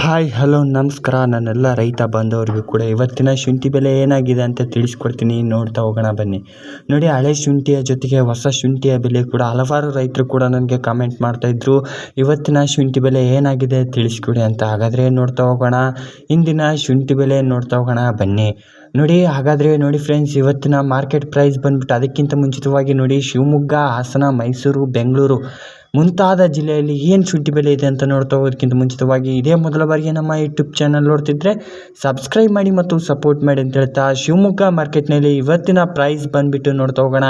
Hi, hello, ನಮಸ್ಕಾರ. ನನ್ನೆಲ್ಲ ರೈತ ಬಾಂಧವರಿಗೂ ಕೂಡ ಇವತ್ತಿನ ಶುಂಠಿ ಬೆಲೆ ಏನಾಗಿದೆ ಅಂತ ತಿಳಿಸ್ಕೊಡ್ತೀನಿ. ನೋಡ್ತಾ ಹೋಗೋಣ, ಬನ್ನಿ. ನೋಡಿ, ಹಳೆ ಶುಂಠಿಯ ಜೊತೆಗೆ ಹೊಸ ಶುಂಠಿಯ ಬೆಲೆ ಕೂಡ ಹಲವಾರು ರೈತರು ಕೂಡ ನನಗೆ ಕಾಮೆಂಟ್ ಮಾಡ್ತಾಯಿದ್ರು ಇವತ್ತಿನ ಶುಂಠಿ ಬೆಲೆ ಏನಾಗಿದೆ ತಿಳಿಸ್ಕೊಡಿ ಅಂತ. ಹಾಗಾದರೆ ನೋಡ್ತಾ ಹೋಗೋಣ. ಇಂದಿನ ಶುಂಠಿ ಬೆಲೆ ನೋಡ್ತಾ ಹೋಗೋಣ, ಬನ್ನಿ. ನೋಡಿ, ಹಾಗಾದರೆ ನೋಡಿ ಫ್ರೆಂಡ್ಸ್ ಇವತ್ತಿನ ಮಾರ್ಕೆಟ್ ಪ್ರೈಸ್ ಬಂದ್ಬಿಟ್ಟು ಅದಕ್ಕಿಂತ ಮುಂಚಿತವಾಗಿ ನೋಡಿ ಶಿವಮೊಗ್ಗ, ಹಾಸನ, ಮೈಸೂರು, ಬೆಂಗಳೂರು ಮುಂತಾದ ಜಿಲ್ಲೆಯಲ್ಲಿ ಏನು ಶುಂಠಿ ಬೆಲೆ ಇದೆ ಅಂತ ನೋಡ್ತಾ ಹೋಗೋದಕ್ಕಿಂತ ಮುಂಚಿತವಾಗಿ ಇದೇ ಮೊದಲ ಬಾರಿಗೆ ನಮ್ಮ ಯೂಟ್ಯೂಬ್ ಚಾನಲ್ ನೋಡ್ತಿದ್ರೆ ಸಬ್ಸ್ಕ್ರೈಬ್ ಮಾಡಿ ಮತ್ತು ಸಪೋರ್ಟ್ ಮಾಡಿ ಅಂತ ಹೇಳ್ತಾ ಶಿವಮೊಗ್ಗ ಮಾರ್ಕೆಟ್ನಲ್ಲಿ ಇವತ್ತಿನ ಪ್ರೈಸ್ ಬಂದುಬಿಟ್ಟು ನೋಡ್ತಾ ಹೋಗೋಣ.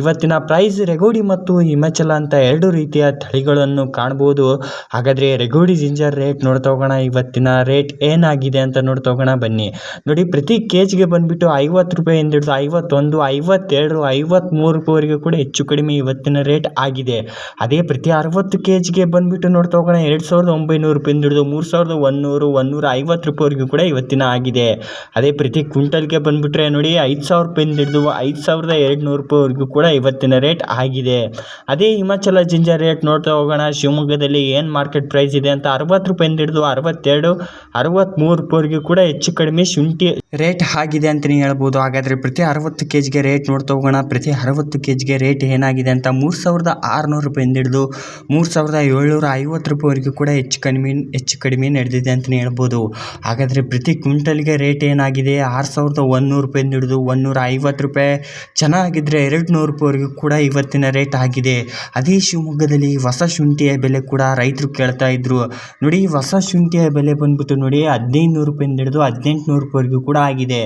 ಇವತ್ತಿನ ಪ್ರೈಸ್ ರೆಗೋಡಿ ಮತ್ತು ಹಿಮಾಚಲ ಅಂತ ಎರಡು ರೀತಿಯ ತಳಿಗಳನ್ನು ಕಾಣ್ಬೋದು. ಹಾಗಾದರೆ ರೆಗೋಡಿ ಜಿಂಜರ್ ರೇಟ್ ನೋಡ್ತಾ ಹೋಗೋಣ. ಇವತ್ತಿನ ರೇಟ್ ಏನಾಗಿದೆ ಅಂತ ನೋಡ್ತಾ ಹೋಗೋಣ. ಬನ್ನಿ. ನೋಡಿ, ಪ್ರತಿ ಕೆ ಜಿಗೆ ಬಂದುಬಿಟ್ಟು ಐವತ್ತು ರೂಪಾಯಿಂದ ಹಿಡಿದು ಐವತ್ತೊಂದು, ಐವತ್ತೆರಡು ಐವತ್ತ್ಮೂರುವರೆಗೂ ಕೂಡ ಹೆಚ್ಚು ಕಡಿಮೆ ಇವತ್ತಿನ ರೇಟ್ ಆಗಿದೆ. ಅದೇ ಪ್ರತಿ ಅರವತ್ತು ಕೆ ಜಿಗೆ ಬಂದುಬಿಟ್ಟು ನೋಡ್ತಾ ಹೋಗೋಣ. ಎರಡು ಸಾವಿರದ ಒಂಬೈನೂರು ರೂಪಾಯಿಂದ ಹಿಡಿದು ಮೂರು ಸಾವಿರದ ಒಂದುನೂರು ಒಂದುನೂರ ಐವತ್ತು ರೂಪಾಯಿವರೆಗೂ ಕೂಡ ಇವತ್ತಿನ ಆಗಿದೆ. ಅದೇ ಪ್ರತಿ ಕ್ವಿಂಟಲ್ಗೆ ಬಂದುಬಿಟ್ರೆ ನೋಡಿ, ಐದು ಸಾವಿರ ರೂಪಾಯಿಂದ ಹಿಡಿದು ಐದು ಸಾವಿರದ ಎರಡು ನೂರು ರೂಪಾಯಿವರೆಗೂ ಕೂಡ ಇವತ್ತಿನ ರೇಟ್ ಆಗಿದೆ. ಅದೇ ಹಿಮಾಚಲ ಜಿಂಜರ್ ರೇಟ್ ನೋಡ್ತಾ ಹೋಗೋಣ. ಶಿವಮೊಗ್ಗದಲ್ಲಿ ಏನು ಮಾರ್ಕೆಟ್ ಪ್ರೈಸ್ ಇದೆ ಅಂತ ಅರವತ್ತು ರೂಪಾಯಿಂದ ಹಿಡಿದು ಅರವತ್ತೆರಡು ಅರವತ್ತ್ಮೂರು ರೂಪಾಯಿವರೆಗೂ ಕೂಡ ಹೆಚ್ಚು ಕಡಿಮೆ ಶುಂಠಿ ರೇಟ್ ಆಗಿದೆ ಅಂತಲೇ ಹೇಳ್ಬೋದು. ಹಾಗಾದರೆ ಪ್ರತಿ ಅರವತ್ತು ಕೆ ಜಿಗೆ ರೇಟ್ ನೋಡ್ತಾ ಹೋಗೋಣ. ಪ್ರತಿ ಅರವತ್ತು ಕೆ ಜಿಗೆ ರೇಟ್ ಏನಾಗಿದೆ ಅಂತ ಮೂರು ಸಾವಿರದ ಆರುನೂರು ರೂಪಾಯಿಂದ ಹಿಡಿದು ಮೂರು ಸಾವಿರದ ಏಳ್ನೂರ ಐವತ್ತು ರೂಪಾಯಿವರೆಗೂ ಕೂಡ ಹೆಚ್ಚು ಕಡಿಮೆ ಹೆಚ್ಚು ಕಡಿಮೆ ನಡೆದಿದೆ ಅಂತಲೇ ಹೇಳ್ಬೋದು. ಹಾಗಾದರೆ ಪ್ರತಿ ಕ್ವಿಂಟಲ್ಗೆ ರೇಟ್ ಏನಾಗಿದೆ? ಆರು ಸಾವಿರದ ಒಂದುನೂರು ರೂಪಾಯಿಂದ ಹಿಡಿದು ಒಂದುನೂರ ಐವತ್ತು ರೂಪಾಯಿ. ಚೆನ್ನಾಗಿದ್ದರೆ ಎರಡು ನೂರು ರೂಪಾಯಿವರೆಗೂ ಕೂಡ ಇವತ್ತಿನ ರೇಟ್ ಆಗಿದೆ. ಅದೇ ಶಿವಮೊಗ್ಗದಲ್ಲಿ ಹೊಸ ಶುಂಠಿಯ ಬೆಲೆ ಕೂಡ ರೈತರು ಕೇಳ್ತಾ ಇದ್ರು. ನೋಡಿ, ಹೊಸ ಶುಂಠಿಯ ಬೆಲೆ ಬಂದ್ಬಿಟ್ಟು ನೋಡಿ ಹದಿನೈದು ನೂರು ರೂಪಾಯಿಂದ ಹಿಡಿದು ಹದಿನೆಂಟು ನೂರು ರೂಪಾಯಿವರೆಗೂ ಕೂಡ ಆಗಿದೆ.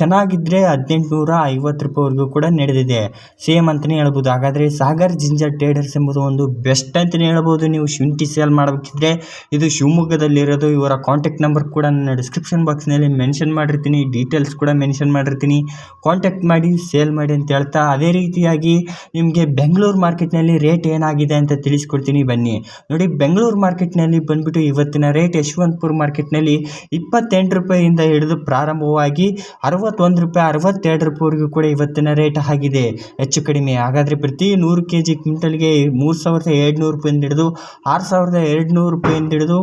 ಚೆನ್ನಾಗಿದ್ದರೆ ಹದಿನೆಂಟುನೂರ ಐವತ್ತು ರೂಪಾಯಿವರೆಗೂ ಕೂಡ ನಡೆದಿದೆ. ಸೇಮ್ ಅಂತಲೇ ಹೇಳ್ಬೋದು. ಹಾಗಾದರೆ ಸಾಗರ್ ಜಿಂಜರ್ ಟ್ರೇಡರ್ಸ್ ಎಂಬುದು ಒಂದು ಬೆಸ್ಟ್ ಅಂತಲೇ ಹೇಳ್ಬೋದು. ನೀವು ಶುಂಠಿ ಸೇಲ್ ಮಾಡಬೇಕಿದ್ರೆ ಇದು ಶಿವಮೊಗ್ಗದಲ್ಲಿರೋದು. ಇವರ ಕಾಂಟ್ಯಾಕ್ಟ್ ನಂಬರ್ ಕೂಡ ನನ್ನ ಡಿಸ್ಕ್ರಿಪ್ಷನ್ ಬಾಕ್ಸ್ನಲ್ಲಿ ಮೆನ್ಷನ್ ಮಾಡಿರ್ತೀನಿ. ಡೀಟೇಲ್ಸ್ ಕೂಡ ಮೆನ್ಷನ್ ಮಾಡಿರ್ತೀನಿ. ಕಾಂಟ್ಯಾಕ್ಟ್ ಮಾಡಿ ಸೇಲ್ ಮಾಡಿ ಅಂತ ಹೇಳ್ತಾ ಅದೇ ರೀತಿಯಾಗಿ ನಿಮಗೆ ಬೆಂಗಳೂರು ಮಾರ್ಕೆಟ್ನಲ್ಲಿ ರೇಟ್ ಏನಾಗಿದೆ ಅಂತ ತಿಳಿಸ್ಕೊಡ್ತೀನಿ ಬನ್ನಿ. ನೋಡಿ ಬೆಂಗಳೂರು ಮಾರ್ಕೆಟ್ನಲ್ಲಿ ಬಂದುಬಿಟ್ಟು ಇವತ್ತಿನ ರೇಟ್ ಯಶವಂತಪುರ ಮಾರ್ಕೆಟ್ನಲ್ಲಿ ಇಪ್ಪತ್ತೆಂಟು ರೂಪಾಯಿಯಿಂದ ಹಿಡಿದು ಪ್ರಾರಂಭವಾಗಿ ಅರವತ್ತೊಂದು ರೂಪಾಯಿ, ಅರವತ್ತೆರಡು ರೂಪಾಯಿವರೆಗೂ ಕೂಡ ಇವತ್ತಿನ ರೇಟ್ ಆಗಿದೆ. ಹೆಚ್ಚು ಕಡಿಮೆ. ಹಾಗಾದರೆ ಪ್ರತಿ ನೂರು ಕೆ ಜಿ ಕ್ವಿಂಟಲ್ಗೆ ಮೂರು ಸಾವಿರದ ಏಳ್ನೂರು ರೂಪಾಯಿಂದ ಹಿಡಿದು ಆರು ಸಾವಿರದ ಎರಡು ನೂರು ರೂಪಾಯಿಂದ ಹಿಡಿದು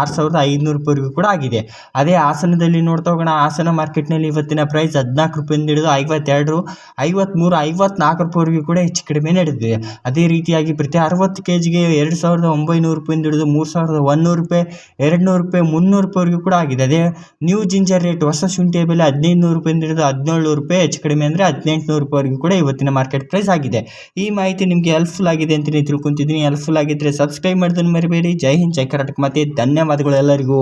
ಆರು ಸಾವಿರದ ಐದುನೂರು ರೂಪಾಯಿವರೆಗೂ ಕೂಡ ಆಗಿದೆ. ಅದೇ ಹಾಸನದಲ್ಲಿ ನೋಡ್ತಾ ಹೋಗೋಣ. ಹಾಸನ ಮಾರ್ಕೆಟ್ನಲ್ಲಿ ಇವತ್ತಿನ ಪ್ರೈಸ್ ಹದಿನಾಲ್ಕು ರೂಪಾಯಿಂದ ಹಿಡಿದು ಐವತ್ತೆರಡು ಐವತ್ತ್ಮೂರು ಐವತ್ನಾಲ್ಕು ರೂಪಾಯಿವರೆಗೂ ಕೂಡ ಹೆಚ್ಚು ಕಡಿಮೆ ನಡೆದಿದೆ. ಅದೇ ರೀತಿಯಾಗಿ ಪ್ರತಿ ಅರವತ್ತು ಕೆ ಜಿಗೆ ಎರಡು ಸಾವಿರದ ಒಂಬೈನೂರು ರೂಪಾಯಿಂದ ಹಿಡಿದು ಮೂರು ಸಾವಿರದ ಒಂದುನೂರು ರೂಪಾಯಿ ಎರಡು ನೂರು ರೂಪಾಯಿ, ಮುನ್ನೂರು ರೂಪಾಯಿವರೆಗೂ ಕೂಡ ಆಗಿದೆ. ಅದೇ ನ್ಯೂ ಜಿಂಜರ್ ರೇಟ್ ಹೊಸ ಶುಂಠಿಯ ಬೆಲೆ ಹದಿನೈದು ನೂರು ರೂಪಾಯಿಂದ ಹಿಡಿದು ಹದಿನೇಳು ನೂರು ರೂಪಾಯಿ ಹೆಚ್ಚು ಕಡಿಮೆ ಅಂದರೆ ಹದಿನೆಂಟು ನೂರು ರೂಪಾಯಿವರೆಗೂ ಕೂಡ ಇವತ್ತಿನ ಮಾರ್ಕೆಟ್ ಪ್ರೈಸ್ ಆಗಿದೆ. ಈ ಮಾಹಿತಿ ನಿಮಗೆ ಹೆಲ್ಪ್ಫುಲ್ ಆಗಿದೆ ಅಂತಲೇ ತಿಳ್ಕೊತಿದ್ದೀನಿ ಹೆಲ್ಪ್ಫುಲ್ ಆಗಿದ್ದರೆ ಸಬ್ಸ್ಕ್ರೈಬ್ ಮಾಡೋದನ್ನು ಮರಿಬೇಡಿ. ಜೈ ಹಿಂದ್ ಜೈ ಕರ್ನಾಟಕ. ಮತ್ತೆ ಧನ್ಯವಾದಗಳು ಎಲ್ಲರಿಗೂ.